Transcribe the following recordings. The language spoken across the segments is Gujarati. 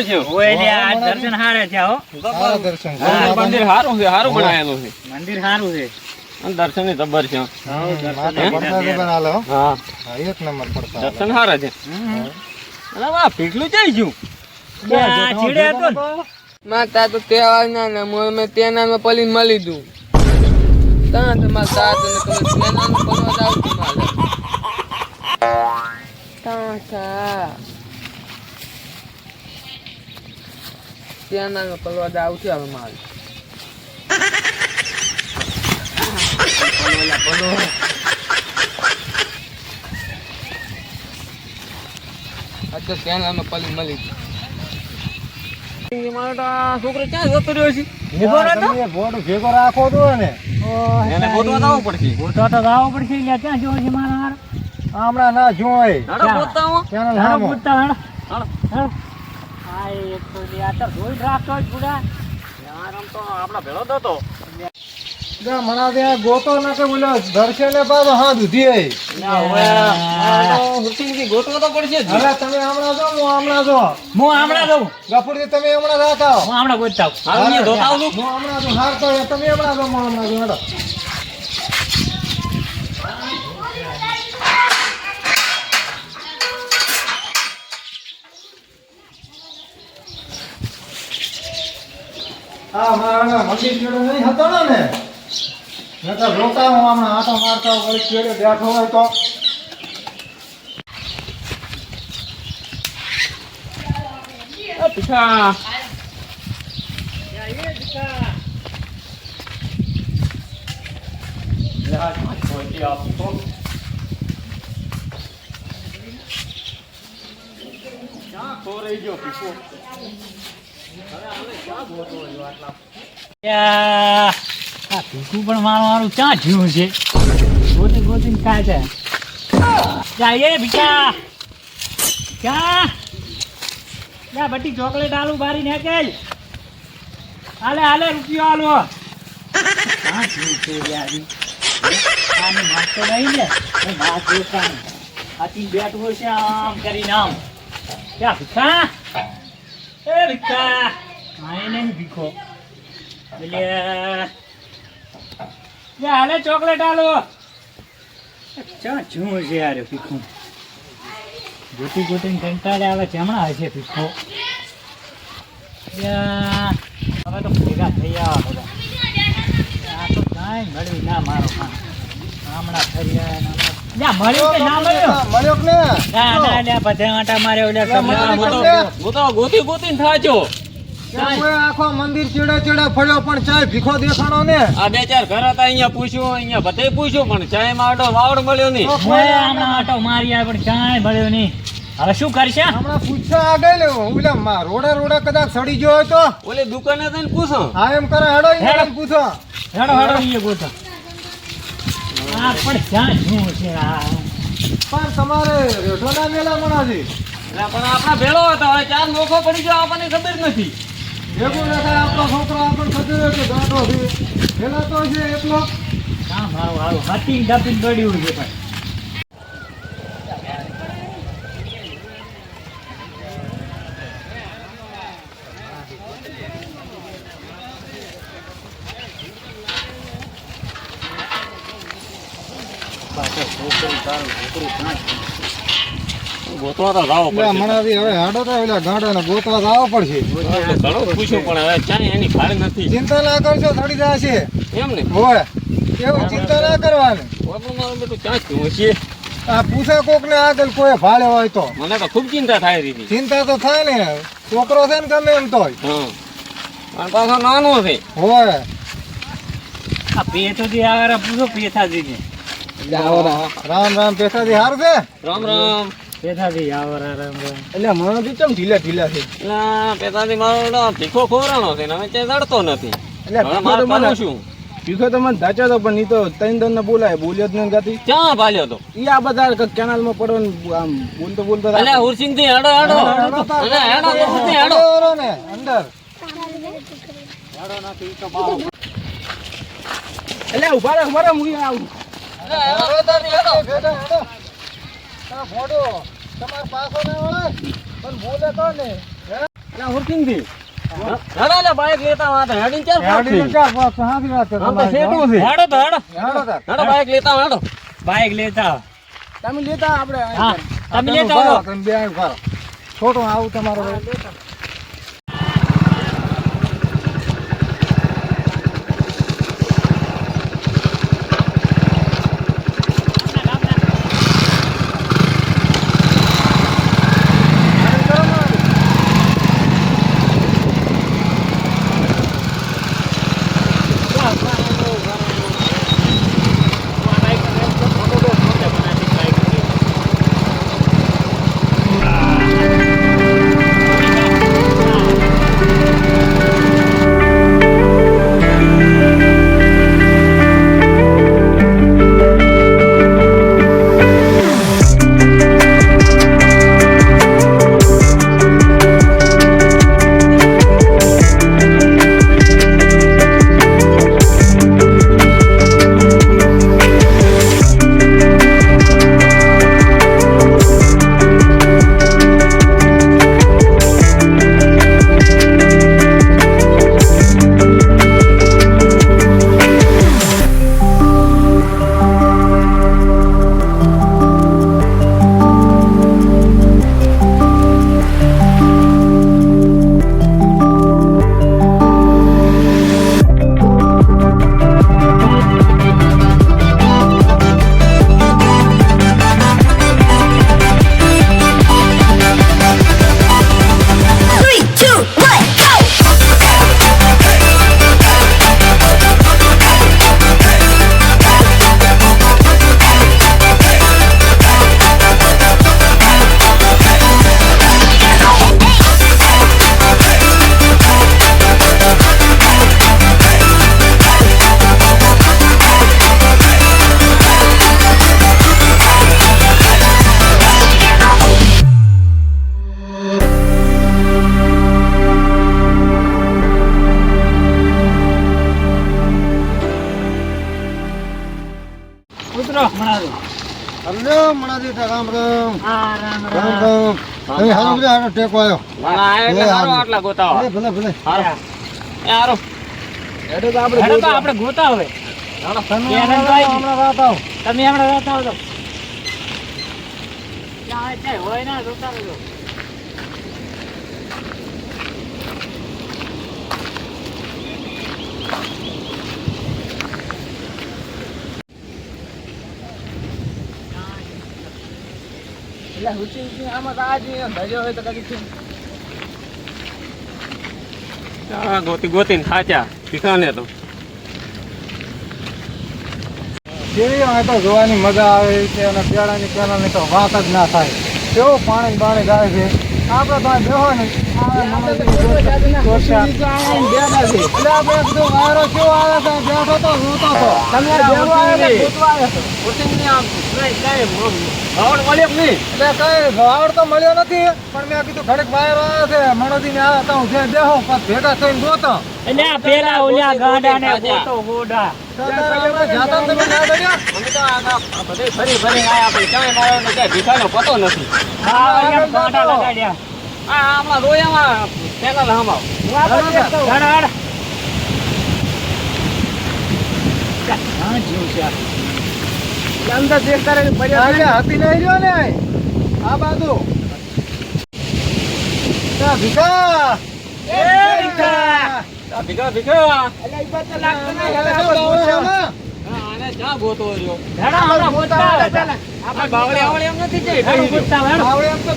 હુચિંગથી છે? ઓય આ દર્શન હારે છે હો. દર્શન. મંદિર મંદિર. છે સારું બનાવેલું છે. મંદિર સારું છે. દર્શનની જબર છે માથે પડતા તો પણ હાલે હો. હા. હા, એક નંબર પડતા દર્શન સારા છે. અને વાહ પીટલું જઈ ગયું? ચીડે હતો માતા તો તહેવાર ના ને મોય મેં તેના માં પલીને મળી દઉં. તાં તો ને તમે તેના પલવા જાવ મારે. તો. તેના માં પલી મળી ગઈ. મારો તો છોકરો ક્યાં જતો રહ્યો છે? ભેગો રાખો તો ને એને પડશે. તો પડશે ત્યાં જોવો છે મારા હમણાં ના જોય આવો. પૂછતા. આ એક તો આ તો જોઈ જ રાખતો પૂરા યાર આમ તો આપણા ભેળો જ મણા ત્યાં ગોતો ના કે બોલો દર્શને પાછો હા દૂધી એ. ના, તો પડશે હવે તમે હમણાં જો હું હમણાં જો. હું હમણાં જઉં. ગફુરજી તમે હમણાં રાખો હું હમણાં ગોતતા આવું. હું હમણાં જો હારતો હોય, તમે હમણાં જો હું હમણાં જો હા મારા મંદિર જેડો નહીં હતો ને ને તો રોતા હું હમણાં આટો મારતા હોય વળી ચેડે બેઠો હોય તો. રહી ગયો યા, મારું મારું ક્યાં જીવું છે જા ક્યાં જા બટી ચોકલેટ આલુ બારી નાખેલ હાલે હાલે રૂપિયો આલુ ક્યાં જીવ છે નહીં ને એ આથી બેઠું હોય છે આમ કરીને આમ ક્યાં ભીખા એ ભીખા હા એ નહીં ભીખો. એટલે હાલે ચોકલેટ આલો ચા શું છે યાર ભીખું. ગોતી કંટાળે આવે છે હમણાં હશે ભીખો. હવે તો ભેગા થઈ બધા. આ તો કાંઈ મળ્યું ના મારો હમણાં. ગોતો. થાય થાચો. કોઈ આખો મંદિર ચેડે ચેડે ફર્યો પણ ચાય ભીખો દેખાણો ને. આ બે ચાર ઘર હતા અહીંયા પૂછ્યું અહીંયા બધે પૂછ્યું પણ ચાયમાં આડો વાવડ મળ્યો નહીં. કોઈ હમણાં આંટો મારી આવ્યો પણ ચાય મળ્યું નહીં. હવે શું કરશે? હમણાં પૂછવા આગળ ઓલા માં રોડે રોડે કદાચ સડી ગયો હોય તો? ઓલી દુકાને જઈને પૂછો. હા એમ કરો હેડો હેડો. પૂછો. હેડો હેડો ઈ ગોતો આ પણ ક્યાં શું છે આ? પણ તમારે રેઠો મેલા મણાજી એટલે પણ આપણા ભેળો હતો હવે ચાર નોખો પડી ગયો આપણને ખબર નથી. ભેગું દેખાય આપણો છોકરો આપણને ખબર કે ગાંડો છે. પેલા તો છે, એટલો કામ હારું હારું હાથી ડાપી દોડ્યું છે પણ ગોતવા તો જાવો એટલે મણાજી હવે હેડો તો ઓલા ગાંડા ગોતવા જાવો પડશે. ઘણો પૂછ્યું પણ હવે ચાય એની ખાડ નથી. ચિંતા ના કરશો સડી જશે. એમ ને? હોય એવું ચિંતા ના કરવાની? બાપુ મારું બેટું ક્યાં થયું છે આ પૂછે કોક ને આગળ કોઈ ભાડે હોય તો. મને તો ખૂબ ચિંતા થાય રહી ચિંતા તો થાય ને છોકરો છે ને ગમે એમ તોય. હા. અને પાછો નાનો છે. હોય આ પેથો થી આગળ પૂછો પેથાજી ને રામ રામ પેશાથી હાર છે? રામ રામ. આવર રામ એટલે મને ચમ ઢીલા ઢીલા છે? એટલે પેતાથી મારો ભીખો ખોરાણો છે ને હવે ચાય જડતો નથી. એટલે મારે કરવું શું ભીખો તો મને ધાચા તો પણ ઈ તો ત્રણ દન ને બોલાય બોલ્યો જ નહીં ગાતી. ક્યાં ભાલ્યો તો? ઈ આ બધા કેનાલમાં આમ બોલતો બોલતો અલ્યા હુરસિંગથી હેડો. થી ને અંદર. એટલે ઊભા રહે ઊભા રહે હું આવું. હેડો હેડો. આ મોઢો તમાર પાસો ના વળે પણ બોલે તો ને. એટલે હુરકિંગથી. હેડો લે બાઈક લેતા હેડી વાત તો તમારી. છે. હેડો તો હેડો. હેડો તાર. બાઈક લેતા આવો, બાઈક લેતા તમે લેતા આપણે. તમે લેતા આવો. તમે બે ઊભા રહો. આવું તમારો. હાલો ટેકો આવ્યો વાળા એ હારો આટલા ગોતાવો. ભલે ભલે ભલે. હારો. એ હારો. હેડો તો આપણે હેડો તો આપણે ગોતા હવે. તમે હમણાં રાત આવો. તમે હમણાં રાત આવો તો. હોય ના જોતા રહેજો એટલે હુચી આમાં તો આ જ ધર્યો હોય તો કદી ગોતી ગોતી ગોતીને થાચ્યા ભીખાને તો. કેવી હોય તો જોવાની મજા આવે છે અને પેડાની પેલાની તો વાત જ ના થાય. કેવું પાણી બાણી જાય છે? આપણે તો બેહો નહીં. તો મળ્યો નથી પણ મેં કીધું ખડક વાયરો આવ્યા છે મણોજી ને આવ્યા તો હું જે દેહો ભેગા થઈને જોતો એટલે પેલા ઓલ્યા ગાડા ને ગોતો ગોડા. જાતા તમે ના દડ્યા? અમે તો આ આ બધે ફરી ફરી આયા પણ ક્યાંય મારો ને ક્યાંય ભીખાનો પતો નથી. હા ગાડા લગાડ્યા. આ રોયામાં આ. એટલે અંદર ચેક કરે નહીં રહ્યો ને આ બાજુ. ભીખા. ભીખા! ભીખા આપણે ગોતો રહ્યો. આપણે બાવળી આવળી એમ નથી જઈ. આવડે એમ તો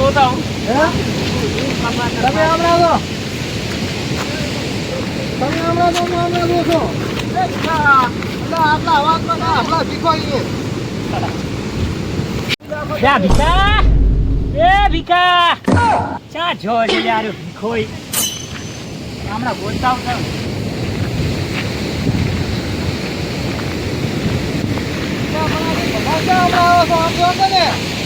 ગોતા હું? તમે હમણાં જો. તમે હમણાં જો હું હમણાં જો છો. આટલા અવાજમાં આટલા ભીખો. જા ભીખા? એ ભીખા! ચા જો છે યાર ભીખોય હમણાં ગોતતા આવતા હમણાં આવો છો, આમ જો ને.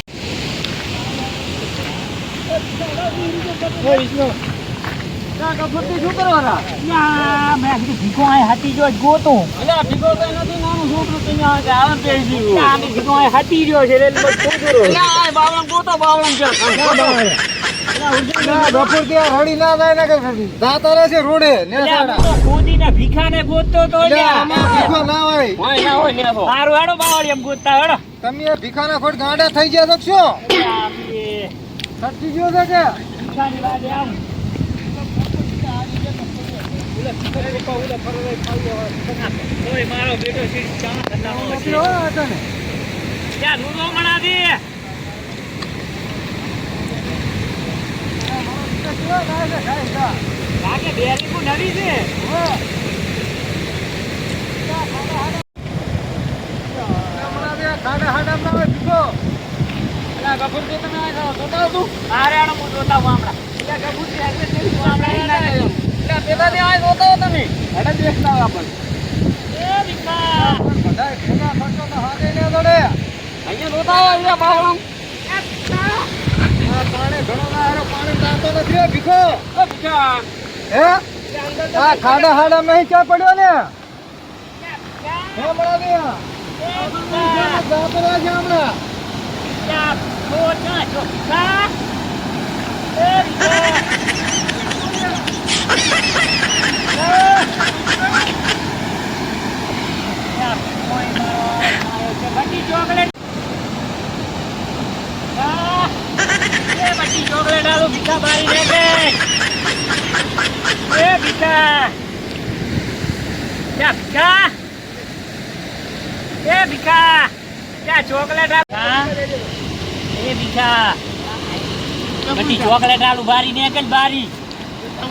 તમે ભીખાના ખોટ ગાંડા થઈ ગયા છો આમે ગયો છે કે મારો બેટો છે. ત્યાં દૂધો મણા દે. લાગે બેરી કો નવી છે ખાડા આવે. અલ્યા ગફુરજી તમે જોતા તું અરે આનો હું જોતા હું હમણાં. ગફુરજી આજે તે શું આપણે ઈ ના ગયો. અલ્યા પેલા ને આ જોતા હો તમે હેડે દેખતા આપણને. એ ભીખા. બધાય ભેગા થશો તો હાથે ને દોડે. અહીંયા જોતા હો અહીંયા બાવળમ પાણી ઘણો ના પાણી જાતો નથી ભીખો. ભીખા. હે આ ખાડા ખાડામાં અહીં ચા પડ્યો ને રહે છે હમણાં મારો છે. બધી ચોકલેટ. આ, આલું ભીખા દે કે. એ ભીખા. ત્યાં ભીખા. એ ભીખા. ત્યાં ચોકલેટ હા? એ ભીખા. બધી ચોકલેટ આલુ બારી ને કઈ બારી.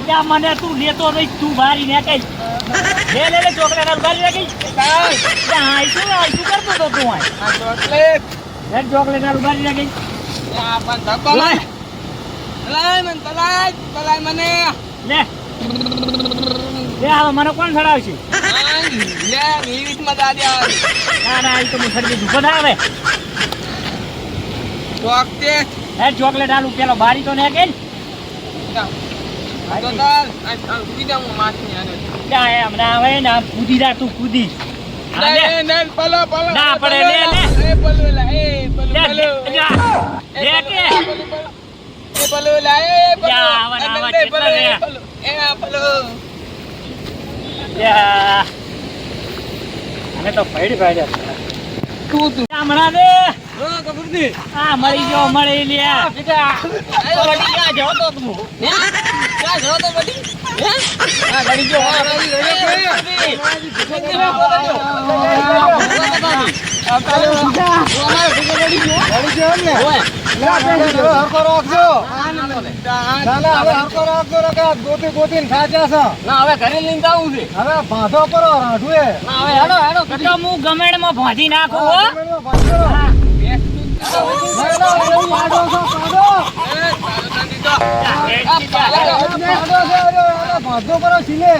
ત્યાં મને તું લેતો રહી તું બારી ને કઈ લે લે લે ચોકલેટ આલુ બારી ને કે ત્યાં આઈ શું શું કરતો તો તું આ ચોકલેટ. લે ચોકલેટ આલુ બારી ને કે આ પણ ધક્કો મને તલાય તલાય મને. લે. લે હવે મને કોણ ખડાવશે લે નિરીતમાં દાદી આવે. ના ના એ તો હું દીધું બધા આવે ચોકતે હે ચોકલેટ આલું પેલો બારી તો ને? કે તો હમણાં તું તો આ મળી ગયો મળી લ્યા ભીખા. વળી ક્યાં જાઓ તો તું? હે? ક્યાં જાઓ તો? આ કાલે હું અમારે ભીખો વળી ગયો. ભાધો કરો સિલે